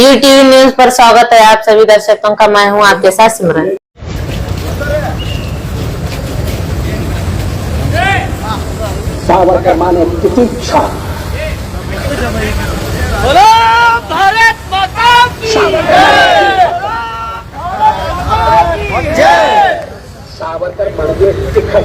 You TV news पर स्वागत है आप सभी दर्शकों का। मैं हूँ आपके साथ सिमरन। सावरकर माने प्रतीक्षा बोलो भारत माता की सावरकर तिखट।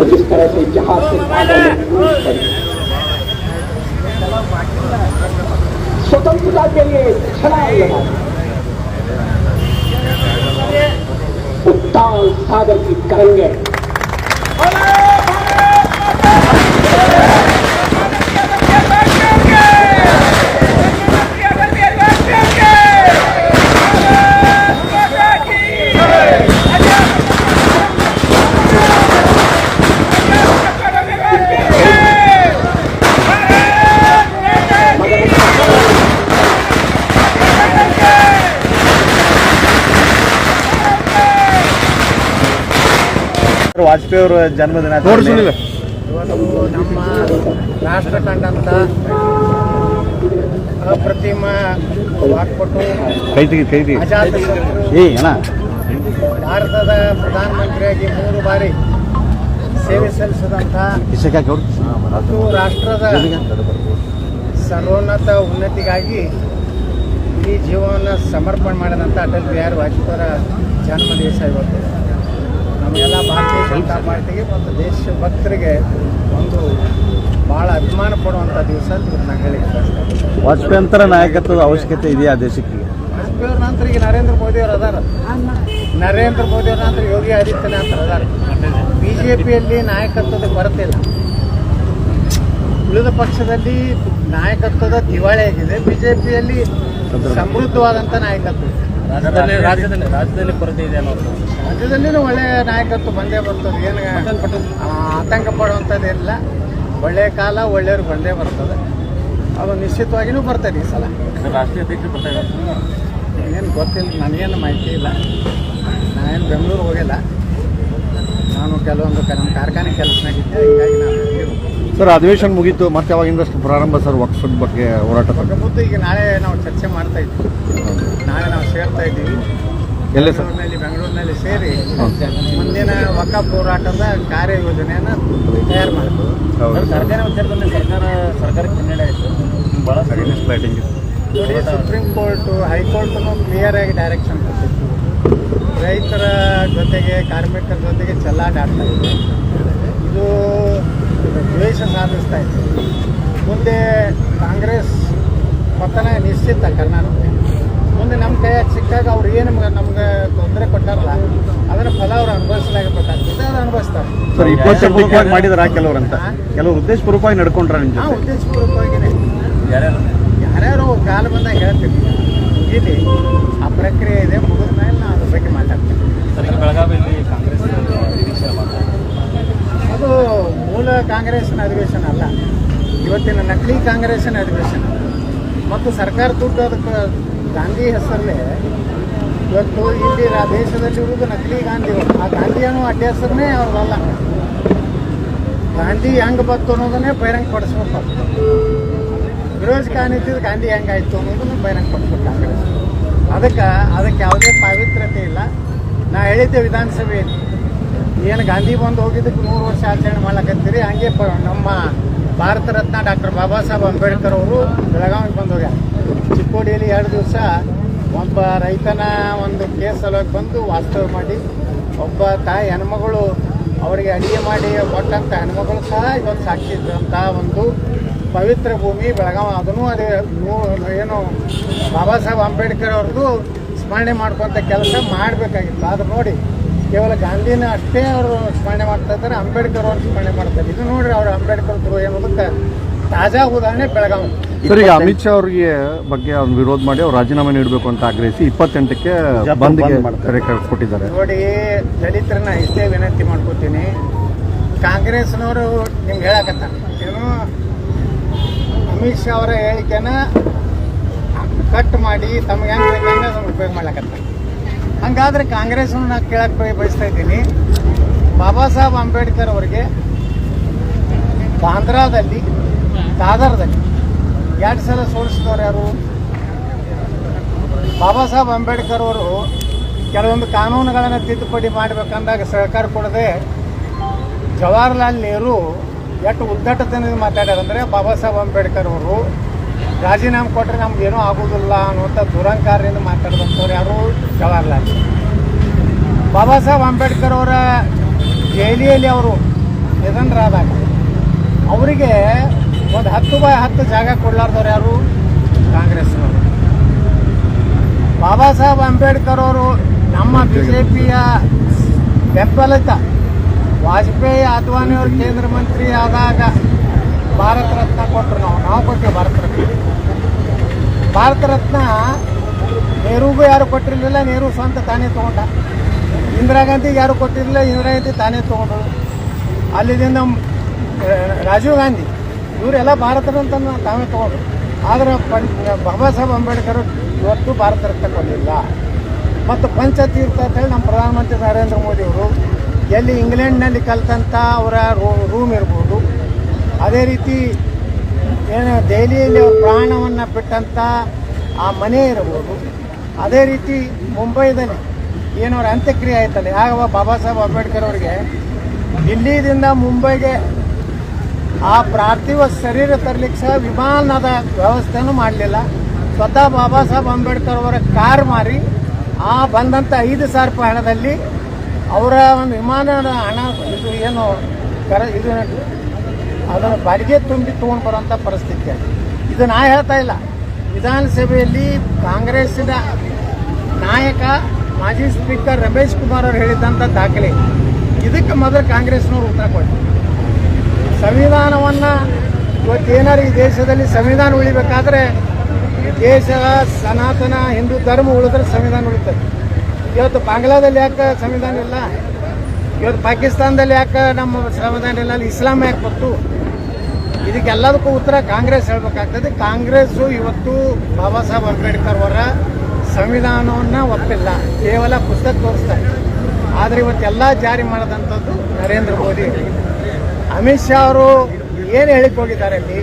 वो जिस तरह से जहाज़ से स्वतंत्रता के लिए छलांग लगा उत्ताल सागर की तरंगे। ವಾಜಪೇಯಿ ಅವರ ಜನ್ಮದಿನ ಇವತ್ತು ನಮ್ಮ ರಾಷ್ಟ್ರ ಕಂಡಂಥ ಅಪ್ರತಿಮ ವಾಕ್ಪಟು ಭಾರತದ ಪ್ರಧಾನಮಂತ್ರಿಯಾಗಿ ಮೂರು ಬಾರಿ ಸೇವೆ ಸಲ್ಲಿಸಿದಂಥ ಮತ್ತು ರಾಷ್ಟ್ರದ ಸರ್ವೋನ್ನತ ಉನ್ನತಿಗಾಗಿ ಈ ಜೀವನ ಸಮರ್ಪಣೆ ಮಾಡಿದಂಥ ಅಟಲ್ ಬಿಹಾರಿ ವಾಜಪೇಯಿಯವರ ಜನ್ಮ ದಿವಸ ಇವತ್ತು. ನಮಗೆಲ್ಲ ಭಾರತೀಯ ಜನತಾ ಪಾರ್ಟಿಗೆ ಮತ್ತು ದೇಶ ಭಕ್ತರಿಗೆ ಒಂದು ಭಾಳ ಅಭಿಮಾನ ಪಡುವಂಥ ದಿವಸ ಅಂತ ನಾನು ಹೇಳಿ ವಾಜಪೇಯಿ ಅಂತರ ನಾಯಕತ್ವದ ಅವಶ್ಯಕತೆ ಇದೆಯಾ ದೇಶಕ್ಕೆ? ವಾಜಪೇಯಿ ಅವ್ರ ನಂತರ ಈಗ ನರೇಂದ್ರ ಮೋದಿ ಅವರು ಅದಾರ. ನರೇಂದ್ರ ಮೋದಿ ಅವ್ರ ನಂತರ ಯೋಗಿ ಆದಿತ್ಯನಾಥ್ ಅದಾರ. ಬಿ ಜೆ ಪಿಯಲ್ಲಿ ನಾಯಕತ್ವದ ಕೊರತೆ ಇಲ್ಲ. ಉಳಿದ ಪಕ್ಷದಲ್ಲಿ ನಾಯಕತ್ವದ ದಿವಾಳಿ ಆಗಿದೆ. ಬಿಜೆಪಿಯಲ್ಲಿ ಸಮೃದ್ಧವಾದಂಥ ನಾಯಕತ್ವ ಇದೆ. ರಾಜ್ಯದಲ್ಲಿ ರಾಜ್ಯದಲ್ಲಿ ರಾಜ್ಯದಲ್ಲಿ ಕೊರತೆ ಇದೆ ಅನ್ನೋದು. ರಾಜ್ಯದಲ್ಲಿನೂ ಒಳ್ಳೆಯ ನಾಯಕತ್ವ ಬಂದೇ ಬರ್ತದೆ. ಏನು ಆತಂಕ ಪಡುವಂಥದ್ದಿಲ್ಲ. ಒಳ್ಳೆಯ ಕಾಲ ಒಳ್ಳೆಯವ್ರು ಬಂದೇ ಬರ್ತದೆ. ಅದು ನಿಶ್ಚಿತವಾಗಿಯೂ ಬರ್ತದೆ ಈ ಸಲ. ರಾಷ್ಟ್ರೀಯ ಅಧ್ಯಕ್ಷರು ಬರ್ತಾ ಇದ್ದಾರೆ. ಏನು ಗೊತ್ತಿಲ್ಲ ನನಗೇನು ಮಾಹಿತಿ ಇಲ್ಲ. ನಾನೇನು ಬೆಂಗಳೂರು ಹೋಗಿಲ್ಲ. ನಾನು ಕೆಲವೊಂದು ನಮ್ಮ ಕಾರ್ಖಾನೆ ಕೆಲಸನಾಗಿದ್ದೆ ಹೀಗಾಗಿ ನಾನು. ಸರ್ ಅಧಿವೇಶನ ಮುಗೀತು ಮತ್ತೆ ಅವಾಗಿಂದ ಪ್ರಾರಂಭ ಸರ್ ವಕ್ಫದ ಬಗ್ಗೆ ಹೋರಾಟ ಮತ್ತು ಈಗ ನಾಳೆ ನಾವು ಚರ್ಚೆ ಮಾಡ್ತಾ ಇದ್ವಿ. ನಾಳೆ ನಾವು ಸೇರ್ತಾ ಇದ್ದೀವಿ. ಎಲ್ಲೇ ಸರ್? ಬೆಂಗಳೂರಿನಲ್ಲಿ ಬೆಂಗಳೂರಿನಲ್ಲಿ ಸೇರಿ ಮುಂದಿನ ವಕಫ್ ಹೋರಾಟದ ಕಾರ್ಯಯೋಜನೆಯನ್ನು ತಯಾರು ಮಾಡ್ತೀವಿ. ಸರ್ಕಾರ ವಿಚಾರದಲ್ಲಿ ಸರ್ಕಾರ ಸರ್ಕಾರಕ್ಕೆ ಹಿನ್ನಡೆ ಆಯಿತು. ಭಾಳ ಸುಪ್ರೀಂ ಕೋರ್ಟು ಹೈಕೋರ್ಟ್ನು ಕ್ಲಿಯರ್ ಆಗಿ ಡೈರೆಕ್ಷನ್ ಕೊಟ್ಟಿತ್ತು. ರೈತರ ಜೊತೆಗೆ ಕಾರ್ಮಿಕರ ಜೊತೆಗೆ ಚೆಲ್ಲಾಟ ಆಡ್ತಾ ಇದೆ. ಇದು ದ್ವೇಷ ಸಾಧಿಸ್ತಾ ಇದೆ. ಮುಂದೆ ಕಾಂಗ್ರೆಸ್ ಪತನ ನಿಶ್ಚಿತ ಕರ್ನಾಟಕ ಮುಂದೆ ನಮ್ಮ ಕೈಯಾಗಿ ಸಿಕ್ಕಾಗ ಅವ್ರು ಏನು ನಮ್ಗೆ ತೊಂದರೆ ಕೊಟ್ಟಾರಲ್ಲ ಅದರ ಫಲ ಅವ್ರು ಅನುಭವಿಸಲಾಗಬೇಕಾಗ್ತದೆ. ಅದು ಅನುಭವಿಸ್ತಾರೆ. ಸರ್ ಇಪ್ಪತ್ತೆಂಟು ಮಾಡಿದಾರ ಕೆಲವ್ರಂತ? ಕೆಲವರು ಉದ್ದೇಶಪೂರ್ವಕವಾಗಿ ನಡ್ಕೊಂಡ್ರ ಉದ್ದೇಶಪೂರ್ವಕವಾಗಿನೇ. ಯಾರ್ಯಾರು? ಯಾರ್ಯಾರು ಕಾಲ ಬಂದಾಗ ಹೇಳ್ತೀವಿ. ಇಲ್ಲಿ ಆ ಪ್ರಕ್ರಿಯೆ ಇದೆ ಮುಗಿದ ಮೇಲೆ ನಾವು ಅದ್ರ ಬಗ್ಗೆ ಮಾತಾಡ್ತೀವಿ ಸರ್ ಈಗ ಬೆಳಗಾವಿಯಲ್ಲಿ ಕಾಂಗ್ರೆಸ್ ನಿರೀಕ್ಷೆ ಮಾಡ್ತಾರೆ ಅದು ಮೂಲ ಕಾಂಗ್ರೆಸ್ನ ಅಧಿವೇಶನ ಅಲ್ಲ. ಇವತ್ತಿನ ನಕಲಿ ಕಾಂಗ್ರೆಸ್ನ ಅಧಿವೇಶನ. ಮತ್ತು ಸರ್ಕಾರ ದುಡ್ಡು ಅದಕ್ಕೆ ಗಾಂಧಿ ಹೆಸರಲ್ಲೇ ಇವತ್ತು ಇಲ್ಲಿ ಆ ದೇಶದಲ್ಲಿರುವುದು ನಕಲಿ ಗಾಂಧಿ ಆ ಗಾಂಧಿಯನ್ನು ಅಡ್ಡ ಹೆಸರನ್ನೇ ಅವ್ರದಲ್ಲ ಗಾಂಧಿ ಹೆಂಗೆ ಬಂತು ಅನ್ನೋದನ್ನೇ ಬಹಿರಂಗ ಪಡಿಸ್ಬೇಕು. ಫಿರೋಜ್ ಖಾನ್ ಇದ್ದಿದ್ದು ಗಾಂಧಿ ಹೆಂಗಾಯ್ತು ಅನ್ನೋದನ್ನು ಬಹಿರಂಗ ಪಡಿಸ್ಬೇಕು ಕಾಂಗ್ರೆಸ್. ಅದಕ್ಕೆ ಅದಕ್ಕೆ ಯಾವುದೇ ಪಾವಿತ್ರ್ಯತೆ ಇಲ್ಲ. ನಾ ಹೇಳಿದ್ದೆ ವಿಧಾನಸಭೆಯಲ್ಲಿ. ಏನು ಗಾಂಧಿ ಬಂದು ಹೋಗಿದ್ದಕ್ಕೆ ನೂರು ವರ್ಷ ಆಚರಣೆ ಮಾಡ್ಲಕತ್ತೀರಿ? ಹಂಗೆ ನಮ್ಮ ಭಾರತ ರತ್ನ ಡಾಕ್ಟರ್ ಬಾಬಾ ಸಾಹೇಬ್ ಅಂಬೇಡ್ಕರ್ ಅವರು ಬೆಳಗಾವಿಗೆ ಬಂದು ಹೋಗ್ಯಾರ. ಚಿಕ್ಕೋಡಿಯಲ್ಲಿ ಎರಡು ದಿವಸ ಒಬ್ಬ ರೈತನ ಒಂದು ಕೇಸ್ ಸಲುವಾಗಿ ಬಂದು ವಾಸ್ತವ ಮಾಡಿ, ಒಬ್ಬ ತಾಯಿ ಹೆಣ್ಮಗಳು ಅವರಿಗೆ ಅಡಿಗೆ ಮಾಡಿ ಕೊಟ್ಟಂಥ ಹೆಣ್ಮಗಳು ಸಹ ಇವತ್ತು ಸಾಕ್ಷಿ ಇದ್ದಂಥ ಒಂದು ಪವಿತ್ರ ಭೂಮಿ ಬೆಳಗಾವಿ. ಅದನ್ನು ಅದೇ ಏನು ಬಾಬಾ ಸಾಹೇಬ್ ಅಂಬೇಡ್ಕರ್ ಅವ್ರದ್ದು ಸ್ಮರಣೆ ಮಾಡ್ಕೊಂಥ ಕೆಲಸ ಮಾಡಬೇಕಾಗಿತ್ತು. ಆದ್ರೆ ನೋಡಿ ಕೇವಲ ಗಾಂಧಿನ ಅಷ್ಟೇ ಅವರು ಸ್ಮರಣೆ ಮಾಡ್ತಾ ಇದ್ದಾರೆ ಅಂಬೇಡ್ಕರ್ ಅವ್ರನ್ನ ಸ್ಮರಣೆ ಮಾಡ್ತಾರೆ ಇದು ನೋಡ್ರಿ ಅವ್ರು ಅಂಬೇಡ್ಕರ್ ಧ್ರುವ ಅನ್ನೋದಕ್ಕೆ ತಾಜಾ ಉದಾಹರಣೆ ಬೆಳಗಾವಿ. ಸರಿ ಈಗ ಅಮಿತ್ ಶಾ ಅವರಿಗೆ ಬಗ್ಗೆ ಅವ್ರು ವಿರೋಧ ಮಾಡಿ ಅವ್ರು ರಾಜೀನಾಮೆ ನೀಡಬೇಕು ಅಂತ ಆಗ್ರಹಿಸಿ ಇಪ್ಪತ್ತೆಂಟಕ್ಕೆ ಬಂದ್ಗೆ ಕರೆ ಕೊಟ್ಟಿದ್ದಾರೆ. ನೋಡಿ ದಲಿತರನ್ನ ಇಷ್ಟೇ ವಿನಂತಿ ಮಾಡ್ಕೋತೀನಿ. ಕಾಂಗ್ರೆಸ್ನವರು ನಿಮ್ಗೆ ಹೇಳಕತ್ತ? ಏನು? ಅಮಿತ್ ಶಾ ಅವರ ಹೇಳಿಕೆನ ಕಟ್ ಮಾಡಿ ತಮ್ಗೆ ಹೆಂಗೆ ಬೇಕಂಗೆ ಅದನ್ನು ಉಪಯೋಗ ಮಾಡ್ಲಕತ್ತಾರ ಹಂಗಾದ್ರೆ ಕಾಂಗ್ರೆಸ್ ನಾನು ಕೇಳಕ್ಕೆ ಬಯಸ್ತಾ ಇದ್ದೀನಿ. ಬಾಬಾ ಸಾಹೇಬ್ ಅಂಬೇಡ್ಕರ್ ಅವರಿಗೆ ಬಾಂದ್ರಾದಲ್ಲಿ, ದಾದರ್ದಲ್ಲಿ ಎರಡು ಸಲ ಸೋಲಿಸಿದವ್ರು ಯಾರು? ಬಾಬಾ ಸಾಹೇಬ್ ಅಂಬೇಡ್ಕರ್ ಅವರು ಕೆಲವೊಂದು ಕಾನೂನುಗಳನ್ನು ತಿದ್ದುಪಡಿ ಮಾಡಬೇಕಂದಾಗ ಸಹಕಾರ ಕೊಡದೆ ಜವಾಹರ್ಲಾಲ್ ನೆಹರು ಎಷ್ಟು ಉದ್ದಟತನದಿಂದ ಮಾತಾಡ್ಯಾರಂದ್ರೆ ಬಾಬಾ ಸಾಹೇಬ್ ಅಂಬೇಡ್ಕರ್ ಅವರು ರಾಜೀನಾಮೆ ಕೊಟ್ಟರೆ ನಮ್ಗೆ ಏನೂ ಆಗೋದಿಲ್ಲ ಅನ್ನುವಂಥ ದುರಂಕಾರದಿಂದ ಮಾತಾಡಿದಂಥವ್ರು ಯಾರು ಜವಾಹರ್ಲಾಲ್ ಬಾಬಾ ಸಾಹೇಬ್ ಅಂಬೇಡ್ಕರ್ ಅವರ ಜೈಲಿಯಲ್ಲಿ ಅವರು ನಿಧನರಾದಾಗ ಅವರಿಗೆ ಒಂದು ಹತ್ತು ಬೈ ಹತ್ತು ಜಾಗ ಕೊಡಲಾರ್ದವ್ರು ಯಾರು? ಕಾಂಗ್ರೆಸ್ನವರು. ಬಾಬಾ ಸಾಹೇಬ್ ಅಂಬೇಡ್ಕರ್ ಅವರು ನಮ್ಮ ಬಿಜೆಪಿಯ ಬೆಂಬಲಿತ ವಾಜಪೇಯಿ ಅದ್ವಾನಿ ಅವರು ಕೇಂದ್ರ ಮಂತ್ರಿ ಆದಾಗ ಭಾರತ ರತ್ನ ಕೊಟ್ಟರು ನಾವು. ನಾವು ಕೊಟ್ಟಿವಿ ಭಾರತ ರತ್ನ. ಭಾರತ ರತ್ನ ನೆಹರುಗೂ ಯಾರು ಕೊಟ್ಟಿರಲಿಲ್ಲ, ನೆಹರು ಸ್ವಂತ ತಾನೇ ತೊಗೊಂಡ. ಇಂದಿರಾ ಗಾಂಧಿಗೆ ಯಾರು ಕೊಟ್ಟಿರಲಿಲ್ಲ, ಇಂದಿರಾ ಗಾಂಧಿ ತಾನೇ ತಗೊಂಡು ಅಲ್ಲಿಂದ ರಾಜೀವ್ ಗಾಂಧಿ. ಇವರೆಲ್ಲ ಭಾರತ ರತ್ನ ತಾವೇ ತಗೊಂಡ್ರು. ಆದರೆ ಪಂ, ಬಾಬಾ ಸಾಹೇಬ್ ಅಂಬೇಡ್ಕರ್ ಇವತ್ತು ಭಾರತ ರತ್ನ ಕೊಡಲಿಲ್ಲ ಮತ್ತು ಪಂಚತೀರ್ಥ ಅಂತ ಹೇಳಿ ನಮ್ಮ ಪ್ರಧಾನಮಂತ್ರಿ ನರೇಂದ್ರ ಮೋದಿ ಅವರು, ಎಲ್ಲಿ ಇಂಗ್ಲೆಂಡ್ನಲ್ಲಿ ಕಲ್ತಂಥ ಅವರ ರೂಮ್ ಇರ್ಬೋದು ಅದೇ ರೀತಿ ಏನು ದೆಹಲಿಯಲ್ಲಿ ಪ್ರಾಣವನ್ನು ಬಿಟ್ಟಂಥ ಆ ಮನೆ ಇರ್ಬೋದು ಅದೇ ರೀತಿ ಮುಂಬೈದಲ್ಲಿ ಏನವ್ರ ಅಂತ್ಯಕ್ರಿಯೆ ಆಯ್ತಲ್ಲ. ಯಾವ ಬಾಬಾ ಸಾಹೇಬ್ ಅಂಬೇಡ್ಕರ್ ಅವರಿಗೆ ದಿಲ್ಲಿದಿಂದ ಮುಂಬೈಗೆ ಆ ಪ್ರಾರ್ಥಿವ ಶರೀರ ತರಲಿಕ್ಕೆ ಸಹ ವಿಮಾನದ ವ್ಯವಸ್ಥೆನೂ ಮಾಡಲಿಲ್ಲ. ಸ್ವತಃ ಬಾಬಾ ಸಾಹೇಬ್ ಅಂಬೇಡ್ಕರ್ ಅವರ ಕಾರ್ ಮಾರಿ ಆ ಬಂದಂಥ ಐದು ಸಾವಿರ ರೂಪಾಯಿ ಹಣದಲ್ಲಿ ಅವರ ಒಂದು ವಿಮಾನದ ಹಣ, ಇದು ಏನು ಕರ ಇದು ಅದನ್ನು ಬಾಡಿಗೆ ತುಂಬಿ ತೊಗೊಂಡು ಬರೋಂಥ ಪರಿಸ್ಥಿತಿ. ಇದು ನಾ ಹೇಳ್ತಾ ಇಲ್ಲ. ವಿಧಾನಸಭೆಯಲ್ಲಿ ಕಾಂಗ್ರೆಸ್ನ ನಾಯಕ, ಮಾಜಿ ಸ್ಪೀಕರ್ ರಮೇಶ್ ಕುಮಾರ್ ಅವರು ಹೇಳಿದ್ದಂಥ ದಾಖಲೆ. ಇದಕ್ಕೆ ಮೊದಲು ಕಾಂಗ್ರೆಸ್ನವರು ಉತ್ತರ ಕೊಟ್ಟರು ಸಂವಿಧಾನವನ್ನು ಇವತ್ತೇನಾರು ಈ ದೇಶದಲ್ಲಿ ಸಂವಿಧಾನ ಉಳಿಬೇಕಾದ್ರೆ ದೇಶದ ಸನಾತನ, ಹಿಂದೂ ಧರ್ಮ ಉಳಿದ್ರೆ ಸಂವಿಧಾನ ಉಳಿತದೆ. ಇವತ್ತು ಬಾಂಗ್ಲಾದಲ್ಲಿ ಯಾಕೆ ಸಂವಿಧಾನ ಇಲ್ಲ? ಇವತ್ತು ಪಾಕಿಸ್ತಾನದಲ್ಲಿ ಯಾಕೆ ನಮ್ಮ ಸಂವಿಧಾನ ಇಲ್ಲ? ಅಲ್ಲಿ ಇಸ್ಲಾಂ ಯಾಕೆ ಬಂತು? ಇದಕ್ಕೆಲ್ಲದಕ್ಕೂ ಉತ್ತರ ಕಾಂಗ್ರೆಸ್ ಹೇಳ್ಬೇಕಾಗ್ತದೆ. ಕಾಂಗ್ರೆಸ್ಸು ಇವತ್ತು ಬಾಬಾ ಸಾಹೇಬ್ ಅಂಬೇಡ್ಕರ್ ಅವರ ಸಂವಿಧಾನವನ್ನು ಒಪ್ಪಿಲ್ಲ. ಕೇವಲ ಪುಸ್ತಕ ತೋರಿಸ್ತಾರೆ. ಆದರೆ ಇವತ್ತೆಲ್ಲ ಜಾರಿ ಮಾಡಿದಂಥದ್ದು ನರೇಂದ್ರ ಮೋದಿ. ಅಮಿತ್ ಶಾ ಅವರು ಏನು ಹೇಳಿಕ್ ಹೋಗಿದ್ದಾರೆ ಅಲ್ಲಿ?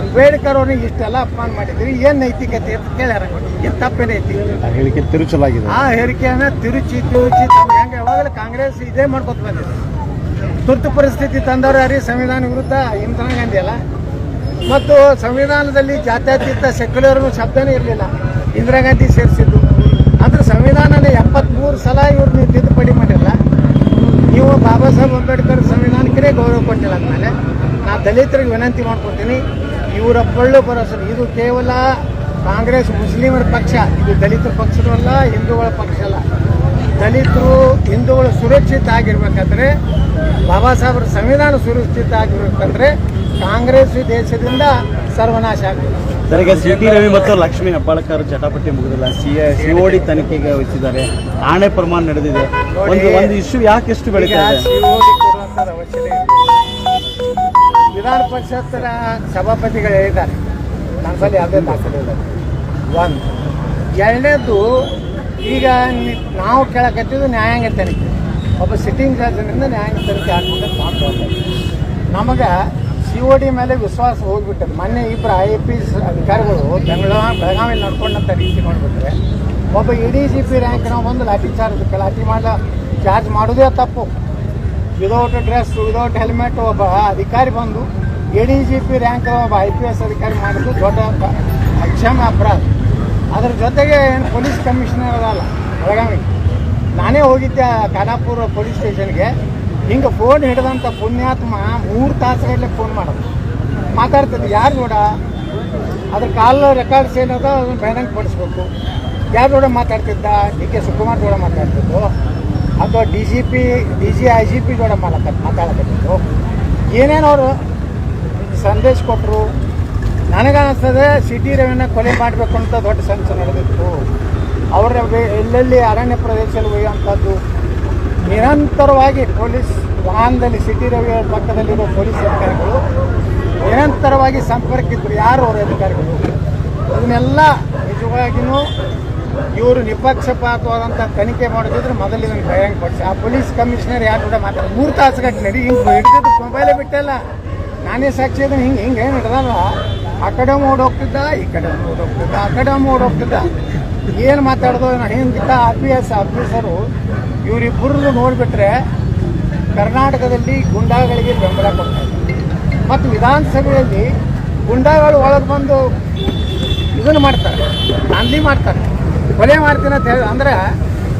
ಅಂಬೇಡ್ಕರ್ ಅವ್ರಿಗೆ ಇಷ್ಟೆಲ್ಲ ಅಪಮಾನ ಮಾಡಿದ್ರಿ ಏನು ನೈತಿಕತೆ ಅಂತ ಕೇಳ್ಯಾರ ಏನು ತಪ್ಪೇನೈತಿ ಆ ಹೇಳಿಕೆ ತಿರುಚಲಾಗಿದೆ. ಆ ಹೇಳಿಕೆಯನ್ನ ತಿರುಚಿ ತಿರುಚಿ ತಮ್ಮ ಹೆಂಗೆ ಯಾವಾಗಲೂ ಕಾಂಗ್ರೆಸ್ ಇದೇ ಮಾಡ್ಕೊತ ಬಂದಿದೆ. ತುರ್ತು ಪರಿಸ್ಥಿತಿ ತಂದವರು ಯಾರೀ? ಸಂವಿಧಾನ ವಿರುದ್ಧ ಇಂದಿರಾ ಗಾಂಧಿ ಅಲ್ಲ. ಮತ್ತು ಸಂವಿಧಾನದಲ್ಲಿ ಜಾತ್ಯತೀತ ಸೆಕ್ಯುಲರ್ ಶಬ್ದನೇ ಇರಲಿಲ್ಲ. ಇಂದಿರಾ ಗಾಂಧಿ ಸೇರಿಸಿದ್ದು. ಅಂದ್ರೆ ಸಂವಿಧಾನನ ಎಪ್ಪತ್ಮೂರು ಸಲ ಇವ್ರು ನೀವು ತಿದ್ದುಪಡಿ ಮಾಡಿಲ್ಲ. ನೀವು ಬಾಬಾ ಸಾಹೇಬ್ ಅಂಬೇಡ್ಕರ್ ಸಂವಿಧಾನಕ್ಕೆ ಗೌರವ ಕೊಟ್ಟಿಲ್ಲ ಅಂದಮೇಲೆ ನಾ ದಲಿತರಿಗೆ ವಿನಂತಿ ಮಾಡ್ಕೊತೀನಿ, ಇವರ ಪಳ್ಳು ಬರೋಸರು ಇದು ಕೇವಲ ಕಾಂಗ್ರೆಸ್ ಮುಸ್ಲಿಮರ ಪಕ್ಷ, ಇದು ದಲಿತರ ಪಕ್ಷವಲ್ಲ ಹಿಂದೂಗಳ ಪಕ್ಷ ಅಲ್ಲ. ದಲಿತರು ಹಿಂದೂಗಳು ಸುರಕ್ಷಿತ ಆಗಿರ್ಬೇಕಾದ್ರೆ ಬಾಬಾ ಸಾಹೇಬ್ರ ಸಂವಿಧಾನ ಸುರಕ್ಷಿತ ಆಗಿರ್ಬೇಕಂದ್ರೆ ಕಾಂಗ್ರೆಸ್ ದೇಶದಿಂದ ಸರ್ವನಾಶ ಸರ್ ಈಗ ಸಿ ಟಿ ರವಿ ಮತ್ತು ಲಕ್ಷ್ಮೀ ಹೆಬ್ಬಾಳ್ಕರ್ ಚಟಾಪಟ್ಟಿ ಮುಗಿದಿಲ್ಲ. ಸಿ ಸಿಒಡಿ ತನಿಖೆಗೆ ವಹಿಸಿದ್ದಾರೆ. ಆಣೆ ಪ್ರಮಾಣ ನಡೆದಿದೆ. ಒಂದು ಒಂದು ಇಶ್ಯೂ ಯಾಕೆ ಎಷ್ಟು ಬೆಳಿಗ್ಗೆ. ವಿಧಾನ ಪರಿಷತ್ತರ ಸಭಾಪತಿಗಳು ಹೇಳಿದ್ದಾರೆ. ನನ್ನ ಸಲ ಯಾವುದೇ ದಾಖಲೆ ಒಂದು ಎರಡನೇದು ಈಗ ನಾವು ಕೇಳಕತ್ತಿದ್ದು ನ್ಯಾಯಾಂಗ ತನಿಖೆ. ಒಬ್ಬ ಸಿಟ್ಟಿಂಗ್ ಜಡ್ಜ್ನಿಂದ ನ್ಯಾಯಾಂಗ ತನಿಖೆ ಆಗ್ಬೇಕಂತ ಮಾಡ್ಕೊಂಡು ನಮಗೆ ಸಿ ಒ ಡಿ ಮೇಲೆ ವಿಶ್ವಾಸ ಹೋಗ್ಬಿಟ್ಟದೆ. ಮೊನ್ನೆ ಇಬ್ಬರು ಐ ಪಿ ಎಸ್ ಅಧಿಕಾರಿಗಳು ಬೆಂಗಳೂರು, ಬೆಳಗಾವಿಯಲ್ಲಿ ನಡ್ಕೊಂಡಂಥ ರೀತಿ ಮಾಡಿಬಿಟ್ರೆ, ಒಬ್ಬ ಎ ಡಿ ಜಿ ಪಿ ರ್ಯಾಂಕ್ನ ಒಂದು ಲಾಠಿ ಚಾರ್ಜ್ ಲಾಠಿ ಮಾಡ ಚಾರ್ಜ್ ಮಾಡೋದೇ ತಪ್ಪು. ವಿದೌಟ್ ಡ್ರೆಸ್ ವಿದೌಟ್ ಹೆಲ್ಮೆಟ್ ಒಬ್ಬ ಅಧಿಕಾರಿ ಬಂದು A D G P rank ಒಬ್ಬ ಐ ಪಿ ಎಸ್ ಅಧಿಕಾರಿ ಮಾಡಿದ್ದು ದೊಡ್ಡ ಅಕ್ಷಮ ಅಪರಾಧ. ಅದ್ರ ಜೊತೆಗೆ ಏನು ಪೊಲೀಸ್ ಕಮಿಷನರ್ ಅದಲ್ಲ ಬೆಳಗಾವಿ ನಾನೇ ಹೋಗಿದ್ದೆ ಖಾನಾಪುರ ಪೊಲೀಸ್ ಸ್ಟೇಷನ್ಗೆ. ಹಿಂಗೆ ಫೋನ್ ಹಿಡಿದಂಥ ಪುಣ್ಯಾತ್ಮ ಮೂರು ತಾಸುಗಳಲ್ಲಿ ಫೋನ್ ಮಾಡೋದು. ಮಾತಾಡ್ತದೆ ಯಾರು ನೋಡ? ಅದ್ರ ಕಾಲ ರೆಕಾರ್ಡ್ಸ್ ಏನದ ಅದನ್ನು ಬೇಡಂಗೆ ಪಡಿಸ್ಬೇಕು ಯಾರು ನೋಡ ಮಾತಾಡ್ತಿದ್ದ? ಡಿ ಕೆ ಸುಕುಮಾರ್ ಜೋಡ ಮಾತಾಡ್ತಿದ್ದು. ಅಥವಾ D G P D G I G P ಜೋಡ ಮಾತಾಡ ಮಾತಾಡಕತ್ತಿದ್ದು ಏನೇನು ಅವರು ಸಂದೇಶ ಕೊಟ್ಟರು ನನಗನ್ನಿಸ್ತದೆ ಸಿಟಿ ರವಿನ ಕೊಲೆ ಮಾಡಬೇಕು ಅಂತ ದೊಡ್ಡ ಸಂಚು ನಡೆದಿತ್ತು. ಅವರ ಎಲ್ಲೆಲ್ಲಿ ಅರಣ್ಯ ಪ್ರದೇಶದಲ್ಲಿ ಒಯ್ಯುವಂಥದ್ದು ನಿರಂತರವಾಗಿ ಪೊಲೀಸ್ ವಾಹನದಲ್ಲಿ ಸಿಟಿ ರವಿ ಪಕ್ಕದಲ್ಲಿರೋ ಪೊಲೀಸ್ ಅಧಿಕಾರಿಗಳು ನಿರಂತರವಾಗಿ ಸಂಪರ್ಕ ಇದ್ದರು ಯಾರು ಅವರ ಅಧಿಕಾರಿಗಳು? ಇದನ್ನೆಲ್ಲ ನಿಜವಾಗಿಯೂ ಇವರು ನಿಪಕ್ಷಪಾತವಾದಂಥ ತನಿಖೆ ಮಾಡೋದಿದ್ರೆ ಮೊದಲು ಇದನ್ನು ಬಹಿರಂಗಪಡಿಸಿ ಆ ಪೊಲೀಸ್ ಕಮಿಷನರ್ ಯಾರು ಕೂಡ ಮಾತಾಡ ಮೂರು ತಾಸು ರೀ ಹಿಂಗೆ ಹಿಡಿದಿದ್ದು ಮೊಬೈಲೇ ಬಿಟ್ಟಲ್ಲ. ನಾನೇ ಸಾಕ್ಷಿ ಅದನ್ನು ಹಿಂಗೆ ಹಿಂಗೆ ಏನು ಹಿಡ್ದಲ್ಲ ಆ ಕಡೆ ಹೋಗ್ತಿದ್ದ, ಈ ಕಡೆ ಓಡ್ ಹೋಗ್ತಿದ್ದ, ಆ ಕಡೆ ಓಡ್ ಹೋಗ್ತಿದ್ದ. ಏನು ಮಾತಾಡೋದು ಹಿಂದಿದ್ದ ಆರ್ ಪಿ ಎಸ್ ಆಫೀಸರು ಇವರಿಬ್ಬರದ್ದು ನೋಡಿಬಿಟ್ರೆ ಕರ್ನಾಟಕದಲ್ಲಿ ಗುಂಡಾಗಳಿಗೆ ಬೆಂಬಲ ಕೊಡ್ತಾರೆ ಮತ್ತು ವಿಧಾನಸಭೆಯಲ್ಲಿ ಗುಂಡಾಗಳು ಒಳಗೆ ಬಂದು ಇದನ್ನು ಮಾಡ್ತಾರೆ ದಾಂಧಲಿ ಮಾಡ್ತಾರೆ. ಕೊಲೆ ಮಾಡ್ತೀನಿ ಅಂತ ಹೇಳಿ, ಅಂದರೆ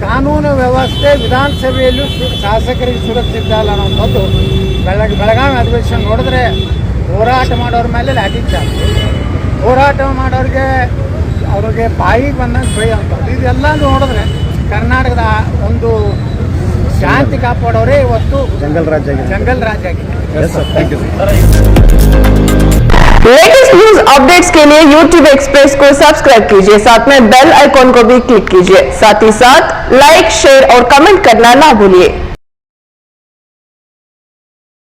ಕಾನೂನು ವ್ಯವಸ್ಥೆ ವಿಧಾನಸಭೆಯಲ್ಲೂ ಶಾಸಕರಿಗೆ ಸುರಕ್ಷಿತ ಅಲ್ಲ ಅನ್ನೋದು ಬೆಳಗ್ಗೆ ಬೆಳಗಾವಿ ಅಧಿವೇಶನ ನೋಡಿದ್ರೆ ಹೋರಾಟ ಮಾಡೋರ ಮೇಲೆ ಲಾಠಿ ಚಾರ್ಜ್ ಹೋರಾಟ ಮಾಡೋರಿಗೆ ಅವ್ರಿಗೆ ಬಾಯಿಗೆ ಬಂದಂಗೆ ಬೈಯುವಂಥದ್ದು ಇದೆಲ್ಲ ನೋಡಿದ್ರೆ ಕರ್ನಾಟಕದ ಒಂದು ಶಾಂತಿ ಕಾಪಾಡೋರೇ ಇವತ್ತು ಜಂಗಲ್ ರಾಜ್ಯ ಆಗಿದೆ ಜಂಗಲ್ ರಾಜ್ಯ ಆಗಿದೆ yes sir thank you sir latest news updates के लिए YouTube एक्सप्रेस को सब्सक्राइब कीजिए साथ में बेल आइकॉन को भी क्लिक कीजिए साथ ही साथ लाइक शेयर और कमेंट करना ना भूलिए